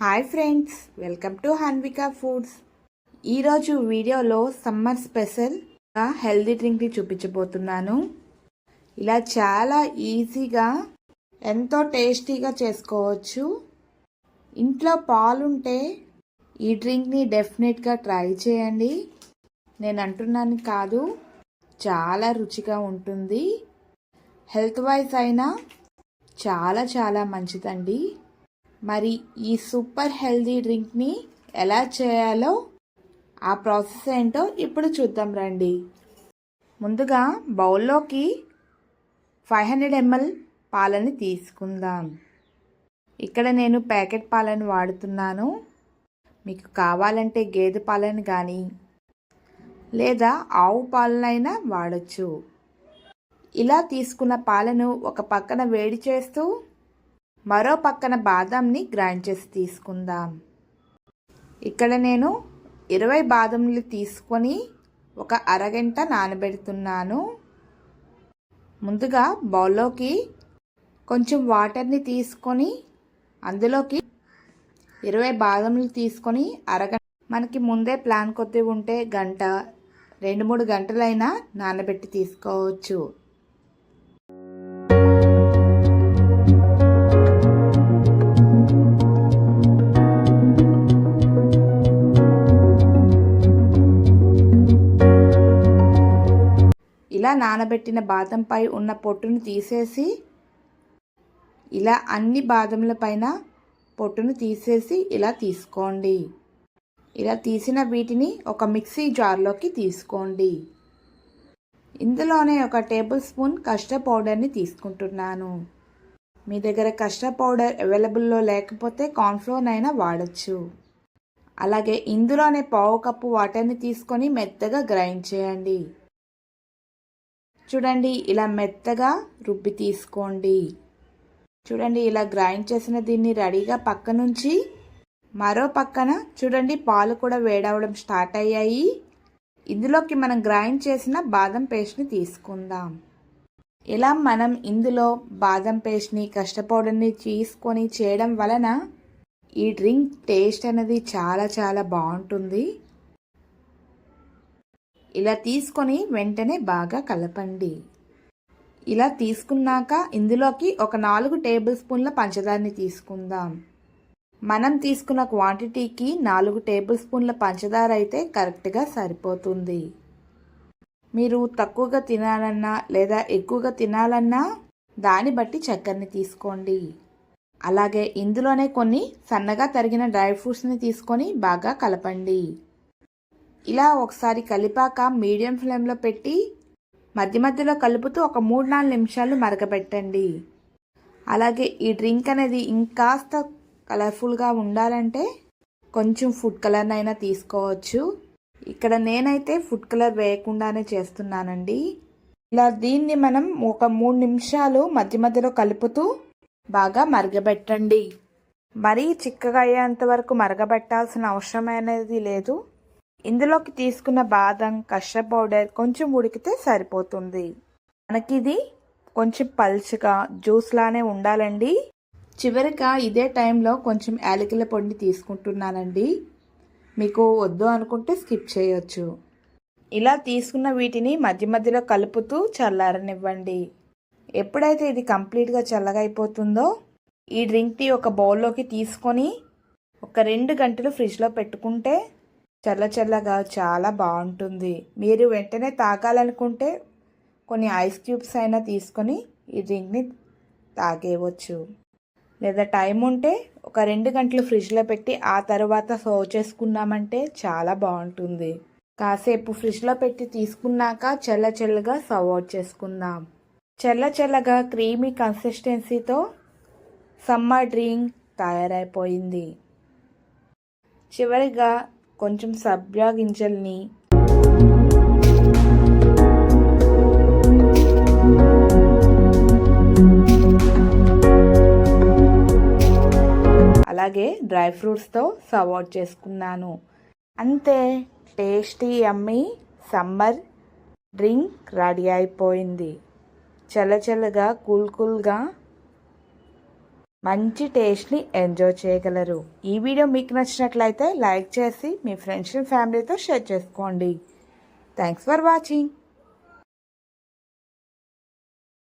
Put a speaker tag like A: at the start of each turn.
A: Hi friends welcome to Hanvika foods. ఈరోజు వీడియోలో summer special healthy డ్రింక్ని చూపించబోతున్నాను. ఇలా చాలా ఈజీగా ఎంతో టేస్టీగా చేసుకోవచ్చు. ఇంట్లో పాలుంటే ఈ డ్రింక్ని డెఫినెట్గా ట్రై చేయండి. నేను అంటున్నాను కాదు చాలా రుచిగా ఉంటుంది. హెల్త్ వైజ్ అయినా చాలా చాలా మంచిదండి. మరి ఈ సూపర్ హెల్దీ డ్రింక్ని ఎలా చేయాలో ఆ ప్రాసెస్ ఏంటో ఇప్పుడు చూద్దాం రండి. ముందుగా బౌల్లోకి ఫైవ్ హండ్రెడ్ ఎంఎల్ పాలని తీసుకుందాం. ఇక్కడ నేను ప్యాకెట్ పాలను వాడుతున్నాను. మీకు కావాలంటే గేదె పాలను కానీ లేదా ఆవు పాలనైనా వాడచ్చు. ఇలా తీసుకున్న పాలను ఒక పక్కన వేడి చేస్తూ మరో పక్కన బాదంని గ్రైండ్ చేసి తీసుకుందాం. ఇక్కడ నేను ఇరవై బాదంలు తీసుకొని ఒక అరగంట నానబెడుతున్నాను. ముందుగా బౌల్లోకి కొంచెం వాటర్ని తీసుకొని అందులోకి ఇరవై బాదంలు తీసుకొని అరగంట మనకి ముందే ప్లాన్ కొద్ది ఉంటే గంట రెండు మూడు గంటలైనా నానబెట్టి తీసుకోవచ్చు. ఇలా నానబెట్టిన బాదంపై ఉన్న పొట్టును తీసేసి ఇలా అన్ని బాదంల పైన పొట్టును తీసేసి ఇలా తీసుకోండి. ఇలా తీసిన వీటిని ఒక మిక్సీ జార్లోకి తీసుకోండి. ఇందులోనే ఒక టేబుల్ స్పూన్ కస్టర్డ్ పౌడర్ని తీసుకుంటున్నాను. మీ దగ్గర కస్టర్డ్ పౌడర్ అవైలబుల్లో లేకపోతే కార్న్ఫ్లోర్ అయినా వాడచ్చు. అలాగే ఇందులోనే పావు కప్పు వాటర్ని తీసుకొని మెత్తగా గ్రైండ్ చేయండి. చూడండి ఇలా మెత్తగా రుబ్బి తీసుకోండి. చూడండి ఇలా గ్రైండ్ చేసిన దీన్ని రెడీగా పక్క నుంచి మరో పక్కన చూడండి పాలు కూడా వేడవడం స్టార్ట్ అయ్యాయి. ఇందులోకి మనం గ్రైండ్ చేసిన బాదం పేస్ట్ని తీసుకుందాం. ఇలా మనం ఇందులో బాదం పేస్ట్ని కష్టపౌడర్ని తీసుకొని చేయడం వలన ఈ డ్రింక్ టేస్ట్ అనేది చాలా చాలా బాగుంటుంది. ఇలా తీసుకొని వెంటనే బాగా కలపండి. ఇలా తీసుకున్నాక ఇందులోకి ఒక నాలుగు టేబుల్ స్పూన్ల పంచదారని తీసుకుందాం. మనం తీసుకున్న క్వాంటిటీకి నాలుగు టేబుల్ స్పూన్ల పంచదార అయితే కరెక్ట్గా సరిపోతుంది. మీరు తక్కువగా తినాలన్నా లేదా ఎక్కువగా తినాలన్నా దాన్ని బట్టి చక్కెరని తీసుకోండి. అలాగే ఇందులోనే కొన్ని సన్నగా తరిగిన డ్రై ఫ్రూట్స్ని తీసుకొని బాగా కలపండి. ఇలా ఒకసారి కలిపాక మీడియం ఫ్లేమ్లో పెట్టి మధ్య మధ్యలో కలుపుతూ ఒక మూడు నాలుగు నిమిషాలు మరగపెట్టండి. అలాగే ఈ డ్రింక్ అనేది ఇంకాస్త కలర్ఫుల్గా ఉండాలంటే కొంచెం ఫుడ్ కలర్నైనా తీసుకోవచ్చు. ఇక్కడ నేనైతే ఫుడ్ కలర్ వేయకుండానే చేస్తున్నానండి. ఇలా దీన్ని మనం ఒక మూడు నిమిషాలు మధ్య మధ్యలో కలుపుతూ బాగా మరగబెట్టండి మరీ చిక్కగా అయ్యేంత వరకు మరగబెట్టాల్సిన అవసరం అనేది లేదు. ఇందులోకి తీసుకున్న బాదం కష్ట పౌడర్ కొంచెం ఉడికితే సరిపోతుంది. మనకి ఇది కొంచెం పల్చగా జ్యూస్ లానే ఉండాలండి. చివరిగా ఇదే టైంలో కొంచెం యాలకుల పొడిని తీసుకుంటున్నానండి. మీకు వద్దు అనుకుంటే స్కిప్ చేయొచ్చు. ఇలా తీసుకున్న వీటిని మధ్య మధ్యలో కలుపుతూ చల్లారనివ్వండి. ఎప్పుడైతే ఇది కంప్లీట్గా చల్లగా అయిపోతుందో ఈ డ్రింక్ని ఒక బౌల్లోకి తీసుకొని ఒక రెండు గంటలు ఫ్రిడ్జ్లో పెట్టుకుంటే చల్ల చల్లగా చాలా బాగుంటుంది. మీరు వెంటనే తాగాలనుకుంటే కొన్ని ఐస్ క్యూబ్స్ అయినా తీసుకొని ఈ డ్రింక్ని తాగేయవచ్చు. లేదా టైం ఉంటే ఒక రెండు గంటలు ఫ్రిడ్జ్లో పెట్టి ఆ తర్వాత సర్వ్ చేసుకున్నామంటే చాలా బాగుంటుంది. కాసేపు ఫ్రిడ్జ్లో పెట్టి తీసుకున్నాక చల్ల చల్లగా సర్వ్ అవుట్ చేసుకుందాం. చల్ల చల్లగా క్రీమీ కన్సిస్టెన్సీతో సమ్మర్ డ్రింక్ తయారైపోయింది. చివరిగా కొంచెం సబ్జా గింజల్ని అలాగే డ్రై ఫ్రూట్స్తో సర్వ్ చేసుకున్నాను. అంతే టేస్టీ అమ్మి సమ్మర్ డ్రింక్ రెడీ అయిపోయింది. చల్ల చల్లగా కూల్ కూల్గా మంచి టేస్ట్ని ఎంజాయ్ చేయగలరు. ఈ వీడియో మీకు నచ్చినట్లయితే లైక్ చేసి మీ ఫ్రెండ్స్ అండ్ ఫ్యామిలీతో షేర్ చేసుకోండి. Thanks for watching